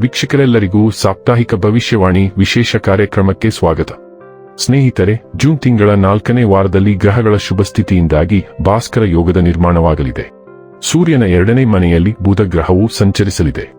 ವೀಕ್ಷಕರೆಲ್ಲರಿಗೂ ಸಾಪ್ತಾಹಿಕ ಭವಿಷ್ಯವಾಣಿ ವಿಶೇಷ ಕಾರ್ಯಕ್ರಮಕ್ಕೆ ಸ್ವಾಗತ. ಸ್ನೇಹಿತರೆ, ಜೂನ್ ತಿಂಗಳ ನಾಲ್ಕನೇ ವಾರದಲ್ಲಿ ಗ್ರಹಗಳ ಶುಭಸ್ಥಿತಿಯಿಂದಾಗಿ ಭಾಸ್ಕರ ಯೋಗದ ನಿರ್ಮಾಣವಾಗಲಿದೆ. ಸೂರ್ಯನ ಎರಡನೇ ಮನೆಯಲ್ಲಿ ಬುಧ ಗ್ರಹವು ಸಂಚರಿಸಲಿದೆ.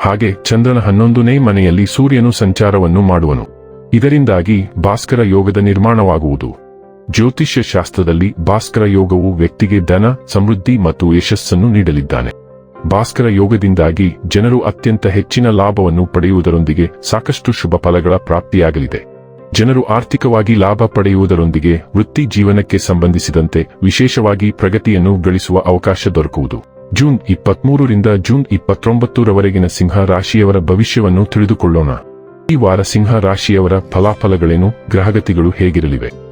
ಹಾಗೆ ಚಂದ್ರನ ಹನ್ನೊಂದನೇ ಮನೆಯಲ್ಲಿ ಸೂರ್ಯನು ಸಂಚಾರವನ್ನು ಮಾಡುವನು. ಇದರಿಂದಾಗಿ ಭಾಸ್ಕರ ಯೋಗದ ನಿರ್ಮಾಣವಾಗುವುದು. ಜ್ಯೋತಿಷ್ಯ ಶಾಸ್ತ್ರದಲ್ಲಿ ಭಾಸ್ಕರ ಯೋಗವು ವ್ಯಕ್ತಿಗೆ ಧನ, ಸಮೃದ್ಧಿ ಮತ್ತು ಯಶಸ್ಸನ್ನು ನೀಡಲಿದ್ದಾನೆ. ಭಾಸ್ಕರ ಯೋಗದಿಂದಾಗಿ ಜನರು ಅತ್ಯಂತ ಹೆಚ್ಚಿನ ಲಾಭವನ್ನು ಪಡೆಯುವುದರೊಂದಿಗೆ ಸಾಕಷ್ಟು ಶುಭ ಫಲಗಳ ಪ್ರಾಪ್ತಿಯಾಗಲಿದೆ. ಜನರು ಆರ್ಥಿಕವಾಗಿ ಲಾಭ ಪಡೆಯುವುದರೊಂದಿಗೆ ವೃತ್ತಿ ಜೀವನಕ್ಕೆ ಸಂಬಂಧಿಸಿದಂತೆ ವಿಶೇಷವಾಗಿ ಪ್ರಗತಿಯನ್ನು ಗಳಿಸುವ ಅವಕಾಶ ದೊರಕುವುದು. ಜೂನ್ ಇಪ್ಪತ್ಮೂರರಿಂದ ಜೂನ್ ಇಪ್ಪತ್ತೊಂಬತ್ತರವರೆಗಿನ ಸಿಂಹ ರಾಶಿಯವರ ಭವಿಷ್ಯವನ್ನು ತಿಳಿದುಕೊಳ್ಳೋಣ. ಈ ವಾರ ಸಿಂಹ ರಾಶಿಯವರ ಫಲಾಫಲಗಳೇನು, ಗ್ರಹಗತಿಗಳು ಹೇಗಿರಲಿವೆ?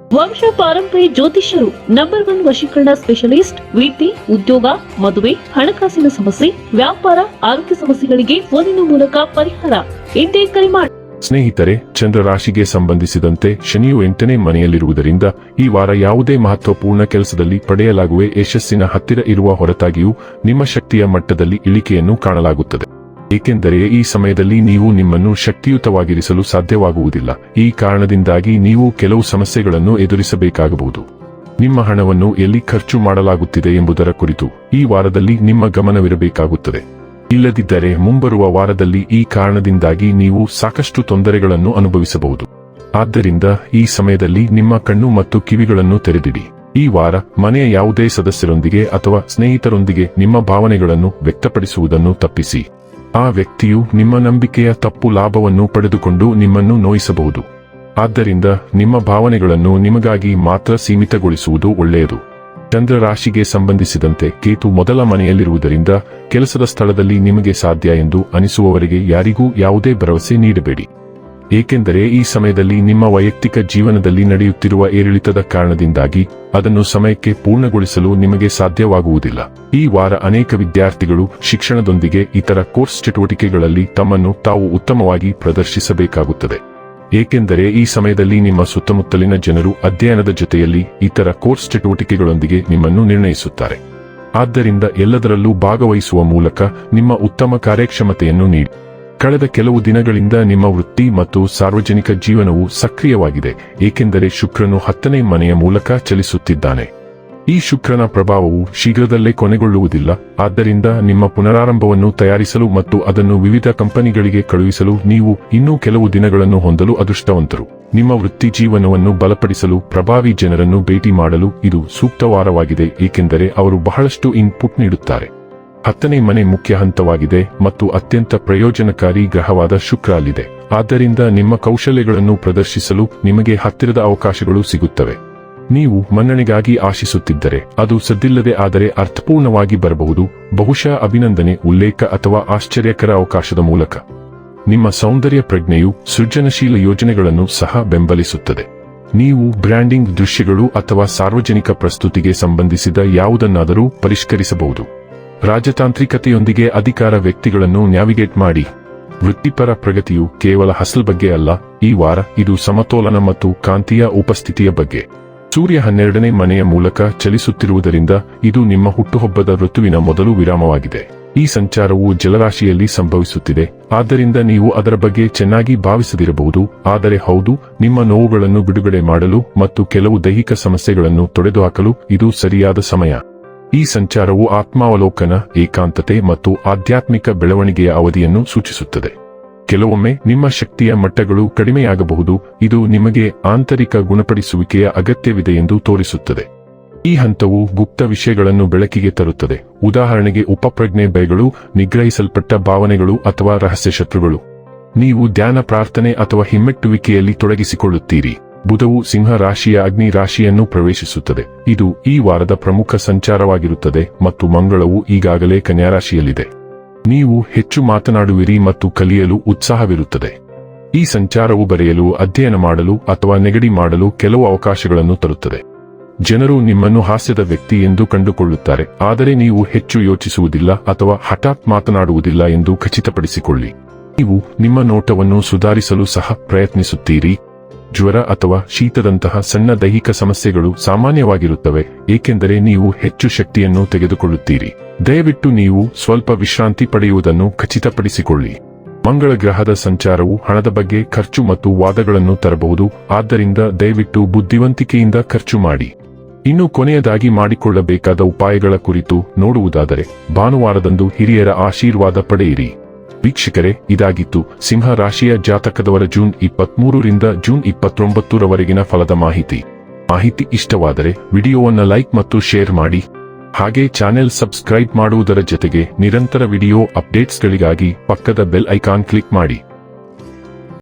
ವಂಶ ಪಾರಂಪರ್ಯ ಜ್ಯೋತಿಷ್ಯರು ನಂಬರ್ ಒನ್ ವಶೀಕರಣ ಸ್ಪೆಷಲಿಸ್ಟ್ ವೃತ್ತಿ ಉದ್ಯೋಗ, ಮದುವೆ, ಹಣಕಾಸಿನ ಸಮಸ್ಯೆ, ವ್ಯಾಪಾರ, ಆರೋಗ್ಯ ಸಮಸ್ಯೆಗಳಿಗೆ ಫೋನಿನ ಮೂಲಕ ಪರಿಹಾರ. ಎಂದೇ ಕರೆ ಮಾಡಿ ಸ್ನೇಹಿತರೆ ಚಂದ್ರ ರಾಶಿಗೆ ಸಂಬಂಧಿಸಿದಂತೆ ಶನಿಯು ಎಂಟನೇ ಮನೆಯಲ್ಲಿರುವುದರಿಂದ ಈ ವಾರ ಯಾವುದೇ ಮಹತ್ವಪೂರ್ಣ ಕೆಲಸದಲ್ಲಿ ಪಡೆಯಲಾಗುವ ಯಶಸ್ಸಿನ ಹತ್ತಿರ ಇರುವ ಹೊರತಾಗಿಯೂ ನಿಮ್ಮ ಶಕ್ತಿಯ ಮಟ್ಟದಲ್ಲಿ ಇಳಿಕೆಯನ್ನು ಕಾಣಲಾಗುತ್ತದೆ. ಏಕೆಂದರೆ ಈ ಸಮಯದಲ್ಲಿ ನೀವು ನಿಮ್ಮನ್ನು ಶಕ್ತಿಯುತವಾಗಿರಿಸಲು ಸಾಧ್ಯವಾಗುವುದಿಲ್ಲ. ಈ ಕಾರಣದಿಂದಾಗಿ ನೀವು ಕೆಲವು ಸಮಸ್ಯೆಗಳನ್ನು ಎದುರಿಸಬೇಕಾಗಬಹುದು. ನಿಮ್ಮ ಹಣವನ್ನು ಎಲ್ಲಿ ಖರ್ಚು ಮಾಡಲಾಗುತ್ತಿದೆ ಎಂಬುದರ ಕುರಿತು ಈ ವಾರದಲ್ಲಿ ನಿಮ್ಮ ಗಮನವಿರಬೇಕಾಗುತ್ತದೆ. ಇಲ್ಲದಿದ್ದರೆ ಮುಂಬರುವ ವಾರದಲ್ಲಿ ಈ ಕಾರಣದಿಂದಾಗಿ ನೀವು ಸಾಕಷ್ಟು ತೊಂದರೆಗಳನ್ನು ಅನುಭವಿಸಬಹುದು. ಆದ್ದರಿಂದ ಈ ಸಮಯದಲ್ಲಿ ನಿಮ್ಮ ಕಣ್ಣು ಮತ್ತು ಕಿವಿಗಳನ್ನು ತೆರೆದಿಡಿ. ಈ ವಾರ ಮನೆಯ ಯಾವುದೇ ಸದಸ್ಯರೊಂದಿಗೆ ಅಥವಾ ಸ್ನೇಹಿತರೊಂದಿಗೆ ನಿಮ್ಮ ಭಾವನೆಗಳನ್ನು ವ್ಯಕ್ತಪಡಿಸುವುದನ್ನು ತಪ್ಪಿಸಿ. ಆ ವ್ಯಕ್ತಿಯು ನಿಮ್ಮ ನಂಬಿಕೆಯ ತಪ್ಪು ಲಾಭವನ್ನು ಪಡೆದುಕೊಂಡು ನಿಮ್ಮನ್ನು ನೋಯಿಸಬಹುದು. ಆದ್ದರಿಂದ ನಿಮ್ಮ ಭಾವನೆಗಳನ್ನು ನಿಮಗಾಗಿ ಮಾತ್ರ ಸೀಮಿತಗೊಳಿಸುವುದು ಒಳ್ಳೆಯದು. ಚಂದ್ರ ರಾಶಿಗೆ ಸಂಬಂಧಿಸಿದಂತೆ ಕೇತು ಮೊದಲ ಮನೆಯಲ್ಲಿರುವುದರಿಂದ ಕೆಲಸದ ಸ್ಥಳದಲ್ಲಿ ನಿಮಗೆ ಸಾಧ್ಯ ಎಂದು ಅನಿಸುವವರಿಗೆ ಯಾರಿಗೂ ಯಾವುದೇ ಭರವಸೆ ನೀಡಬೇಡಿ. ಏಕೆಂದರೆ ಈ ಸಮಯದಲ್ಲಿ ನಿಮ್ಮ ವೈಯಕ್ತಿಕ ಜೀವನದಲ್ಲಿ ನಡೆಯುತ್ತಿರುವ ಏರಿಳಿತದ ಕಾರಣದಿಂದಾಗಿ ಅದನ್ನು ಸಮಯಕ್ಕೆ ಪೂರ್ಣಗೊಳಿಸಲು ನಿಮಗೆ ಸಾಧ್ಯವಾಗುವುದಿಲ್ಲ. ಈ ವಾರ ಅನೇಕ ವಿದ್ಯಾರ್ಥಿಗಳು ಶಿಕ್ಷಣದೊಂದಿಗೆ ಇತರ ಕೋರ್ಸ್ ಚಟುವಟಿಕೆಗಳಲ್ಲಿ ತಮ್ಮನ್ನು ತಾವು ಉತ್ತಮವಾಗಿ ಪ್ರದರ್ಶಿಸಬೇಕಾಗುತ್ತದೆ. ಏಕೆಂದರೆ ಈ ಸಮಯದಲ್ಲಿ ನಿಮ್ಮ ಸುತ್ತಮುತ್ತಲಿನ ಜನರು ಅಧ್ಯಯನದ ಜೊತೆಯಲ್ಲಿ ಇತರ ಕೋರ್ಸ್ ಚಟುವಟಿಕೆಗಳೊಂದಿಗೆ ನಿಮ್ಮನ್ನು ನಿರ್ಣಯಿಸುತ್ತಾರೆ. ಆದ್ದರಿಂದ ಎಲ್ಲದರಲ್ಲೂ ಭಾಗವಹಿಸುವ ಮೂಲಕ ನಿಮ್ಮ ಉತ್ತಮ ಕಾರ್ಯಕ್ಷಮತೆಯನ್ನು ನೀಡಿ. ಕಳೆದ ಕೆಲವು ದಿನಗಳಿಂದ ನಿಮ್ಮ ವೃತ್ತಿ ಮತ್ತು ಸಾರ್ವಜನಿಕ ಜೀವನವು ಸಕ್ರಿಯವಾಗಿದೆ, ಏಕೆಂದರೆ ಶುಕ್ರನು ಹತ್ತನೇ ಮನೆಯ ಮೂಲಕ ಚಲಿಸುತ್ತಿದ್ದಾನೆ. ಈ ಶುಕ್ರನ ಪ್ರಭಾವವು ಶೀಘ್ರದಲ್ಲೇ ಕೊನೆಗೊಳ್ಳುವುದಿಲ್ಲ, ಆದ್ದರಿಂದ ನಿಮ್ಮ ಪುನರಾರಂಭವನ್ನು ತಯಾರಿಸಲು ಮತ್ತು ಅದನ್ನು ವಿವಿಧ ಕಂಪನಿಗಳಿಗೆ ಕಳುಹಿಸಲು ನೀವು ಇನ್ನೂ ಕೆಲವು ದಿನಗಳನ್ನು ಹೊಂದಲು ಅದೃಷ್ಟವಂತರು. ನಿಮ್ಮ ವೃತ್ತಿ ಜೀವನವನ್ನು ಬಲಪಡಿಸಲು ಪ್ರಭಾವಿ ಜನರನ್ನು ಭೇಟಿ ಮಾಡಲು ಇದು ಸೂಕ್ತ ವಾರವಾಗಿದೆ ಏಕೆಂದರೆ ಅವರು ಬಹಳಷ್ಟು ಇನ್ಪುಟ್ ನೀಡುತ್ತಾರೆ. ಹತ್ತನೇ ಮನೆ ಮುಖ್ಯ ಹಂತವಾಗಿದೆ ಮತ್ತು ಅತ್ಯಂತ ಪ್ರಯೋಜನಕಾರಿ ಗ್ರಹವಾದ ಶುಕ್ರ ಅಲ್ಲಿದೆ. ಆದ್ದರಿಂದ ನಿಮ್ಮ ಕೌಶಲ್ಯಗಳನ್ನು ಪ್ರದರ್ಶಿಸಲು ನಿಮಗೆ ಹತ್ತಿರದ ಅವಕಾಶಗಳು ಸಿಗುತ್ತವೆ. ನೀವು ಮನ್ನಣೆಗಾಗಿ ಆಶಿಸುತ್ತಿದ್ದರೆ ಅದು ಸದ್ದಿಲ್ಲದೆ ಆದರೆ ಅರ್ಥಪೂರ್ಣವಾಗಿ ಬರಬಹುದು, ಬಹುಶಃ ಅಭಿನಂದನೆ, ಉಲ್ಲೇಖ ಅಥವಾ ಆಶ್ಚರ್ಯಕರ ಅವಕಾಶದ ಮೂಲಕ. ನಿಮ್ಮ ಸೌಂದರ್ಯ ಪ್ರಜ್ಞೆಯು ಸೃಜನಶೀಲ ಯೋಜನೆಗಳನ್ನು ಸಹ ಬೆಂಬಲಿಸುತ್ತದೆ. ನೀವು ಬ್ರ್ಯಾಂಡಿಂಗ್ ದೃಶ್ಯಗಳು ಅಥವಾ ಸಾರ್ವಜನಿಕ ಪ್ರಸ್ತುತಿಗೆ ಸಂಬಂಧಿಸಿದ ಯಾವುದನ್ನಾದರೂ ಪರಿಷ್ಕರಿಸಬಹುದು. ರಾಜತಾಂತ್ರಿಕತೆಯೊಂದಿಗೆ ಅಧಿಕಾರ ವ್ಯಕ್ತಿಗಳನ್ನು ನ್ಯಾವಿಗೇಟ್ ಮಾಡಿ. ವೃತ್ತಿಪರ ಪ್ರಗತಿಯು ಕೇವಲ ಹಸಲ್ ಬಗ್ಗೆ ಅಲ್ಲ, ಈ ವಾರ ಇದು ಸಮತೋಲನ ಮತ್ತು ಕಾಂತಿಯ ಉಪಸ್ಥಿತಿಯ ಬಗ್ಗೆ. ಸೂರ್ಯ ಹನ್ನೆರಡನೇ ಮನೆಯ ಮೂಲಕ ಚಲಿಸುತ್ತಿರುವುದರಿಂದ ಇದು ನಿಮ್ಮ ಹುಟ್ಟುಹಬ್ಬದ ಋತುವಿನ ಮೊದಲು ವಿರಾಮವಾಗಿದೆ. ಈ ಸಂಚಾರವು ಜಲರಾಶಿಯಲ್ಲಿ ಸಂಭವಿಸುತ್ತಿದೆ, ಆದ್ದರಿಂದ ನೀವು ಅದರ ಬಗ್ಗೆ ಚೆನ್ನಾಗಿ ಭಾವಿಸದಿರಬಹುದು, ಆದರೆ ಹೌದು, ನಿಮ್ಮ ನೋವುಗಳನ್ನು ಬಿಡುಗಡೆ ಮಾಡಲು ಮತ್ತು ಕೆಲವು ದೈಹಿಕ ಸಮಸ್ಯೆಗಳನ್ನು ತೊಡೆದುಹಾಕಲು ಇದು ಸರಿಯಾದ ಸಮಯ. ಈ ಸಂಚಾರವು ಆತ್ಮಾವಲೋಕನ, ಏಕಾಂತತೆ ಮತ್ತು ಆಧ್ಯಾತ್ಮಿಕ ಬೆಳವಣಿಗೆಯ ಅವಧಿಯನ್ನು ಸೂಚಿಸುತ್ತದೆ. ಕೆಲವೊಮ್ಮೆ ನಿಮ್ಮ ಶಕ್ತಿಯ ಮಟ್ಟಗಳು ಕಡಿಮೆಯಾಗಬಹುದು, ಇದು ನಿಮಗೆ ಆಂತರಿಕ ಗುಣಪಡಿಸುವಿಕೆಯ ಅಗತ್ಯವಿದೆ ಎಂದು ತೋರಿಸುತ್ತದೆ. ಈ ಹಂತವು ಗುಪ್ತ ವಿಷಯಗಳನ್ನು ಬೆಳಕಿಗೆ ತರುತ್ತದೆ. ಉದಾಹರಣೆಗೆ ಉಪಪ್ರಜ್ಞೆ ಭಯಗಳು, ನಿಗ್ರಹಿಸಲ್ಪಟ್ಟ ಭಾವನೆಗಳು ಅಥವಾ ರಹಸ್ಯ ಶತ್ರುಗಳು. ನೀವು ಧ್ಯಾನ ಪ್ರಾರ್ಥನೆ ಅಥವಾ ಹಿಮ್ಮೆಟ್ಟುವಿಕೆಯಲ್ಲಿ ತೊಡಗಿಸಿಕೊಳ್ಳುತ್ತೀರಿ. ಬುಧವು ಸಿಂಹ ರಾಶಿಯ ಅಗ್ನಿ ರಾಶಿಯನ್ನು ಪ್ರವೇಶಿಸುತ್ತದೆ. ಇದು ಈ ವಾರದ ಪ್ರಮುಖ ಸಂಚಾರವಾಗಿರುತ್ತದೆ ಮತ್ತು ಮಂಗಳವು ಈಗಾಗಲೇ ಕನ್ಯಾರಾಶಿಯಲ್ಲಿದೆ. ನೀವು ಹೆಚ್ಚು ಮಾತನಾಡುವಿರಿ ಮತ್ತು ಕಲಿಯಲು ಉತ್ಸಾಹವಿರುತ್ತದೆ. ಈ ಸಂಚಾರವು ಬರೆಯಲು, ಅಧ್ಯಯನ ಮಾಡಲು ಅಥವಾ ನೆಗಡಿ ಮಾಡಲು ಕೆಲವು ಅವಕಾಶಗಳನ್ನು ತರುತ್ತದೆ. ಜನರು ನಿಮ್ಮನ್ನು ಹಾಸ್ಯದ ವ್ಯಕ್ತಿ ಎಂದು ಕಂಡುಕೊಳ್ಳುತ್ತಾರೆ. ಆದರೆ ನೀವು ಹೆಚ್ಚು ಯೋಚಿಸುವುದಿಲ್ಲ ಅಥವಾ ಹಠಾತ್ ಮಾತನಾಡುವುದಿಲ್ಲ ಎಂದು ಖಚಿತಪಡಿಸಿಕೊಳ್ಳಿ. ನೀವು ನಿಮ್ಮ ನೋಟವನ್ನು ಸುಧಾರಿಸಲು ಸಹ ಪ್ರಯತ್ನಿಸುತ್ತೀರಿ. ಜ್ವರ ಅಥವಾ ಶೀತದಂತಹ ಸಣ್ಣ ದೈಹಿಕ ಸಮಸ್ಯೆಗಳು ಸಾಮಾನ್ಯವಾಗಿರುತ್ತವೆ, ಏಕೆಂದರೆ ನೀವು ಹೆಚ್ಚು ಶಕ್ತಿಯನ್ನು ತೆಗೆದುಕೊಳ್ಳುತ್ತೀರಿ. ದಯವಿಟ್ಟು ನೀವು ಸ್ವಲ್ಪ ವಿಶ್ರಾಂತಿ ಪಡೆಯುವುದನ್ನು ಖಚಿತಪಡಿಸಿಕೊಳ್ಳಿ. ಮಂಗಳ ಗ್ರಹದ ಸಂಚಾರವು ಹಣದ ಬಗ್ಗೆ ಖರ್ಚು ಮತ್ತು ವಾದಗಳನ್ನು ತರಬಹುದು, ಆದ್ದರಿಂದ ದಯವಿಟ್ಟು ಬುದ್ಧಿವಂತಿಕೆಯಿಂದ ಖರ್ಚು ಮಾಡಿ. ಇನ್ನು ಕೊನೆಯದಾಗಿ ಮಾಡಿಕೊಳ್ಳಬೇಕಾದ ಉಪಾಯಗಳ ಕುರಿತು ನೋಡುವುದಾದರೆ, ಭಾನುವಾರದಂದು ಹಿರಿಯರ ಆಶೀರ್ವಾದ ಪಡೆಯಿರಿ. ವೀಕ್ಷಕರೇ, ಇದಾಗಿತ್ತು ಸಿಂಹ ರಾಶಿಯ ಜಾತಕದವರ ಜೂನ್ ಇಪ್ಪತ್ಮೂರರಿಂದ ಜೂನ್ ಇಪ್ಪತ್ತೊಂಬತ್ತರವರೆಗಿನ ಫಲದ ಮಾಹಿತಿ. ಮಾಹಿತಿ ಇಷ್ಟವಾದರೆ ವಿಡಿಯೋವನ್ನು ಲೈಕ್ ಮತ್ತು ಶೇರ್ ಮಾಡಿ. ಹಾಗೆ ಚಾನೆಲ್ ಸಬ್ಸ್ಕ್ರೈಬ್ ಮಾಡುವುದರ ಜೊತೆಗೆ ನಿರಂತರ ವಿಡಿಯೋ ಅಪ್ಡೇಟ್ಸ್ಗಳಿಗಾಗಿ ಪಕ್ಕದ ಬೆಲ್ ಐಕಾನ್ ಕ್ಲಿಕ್ ಮಾಡಿ.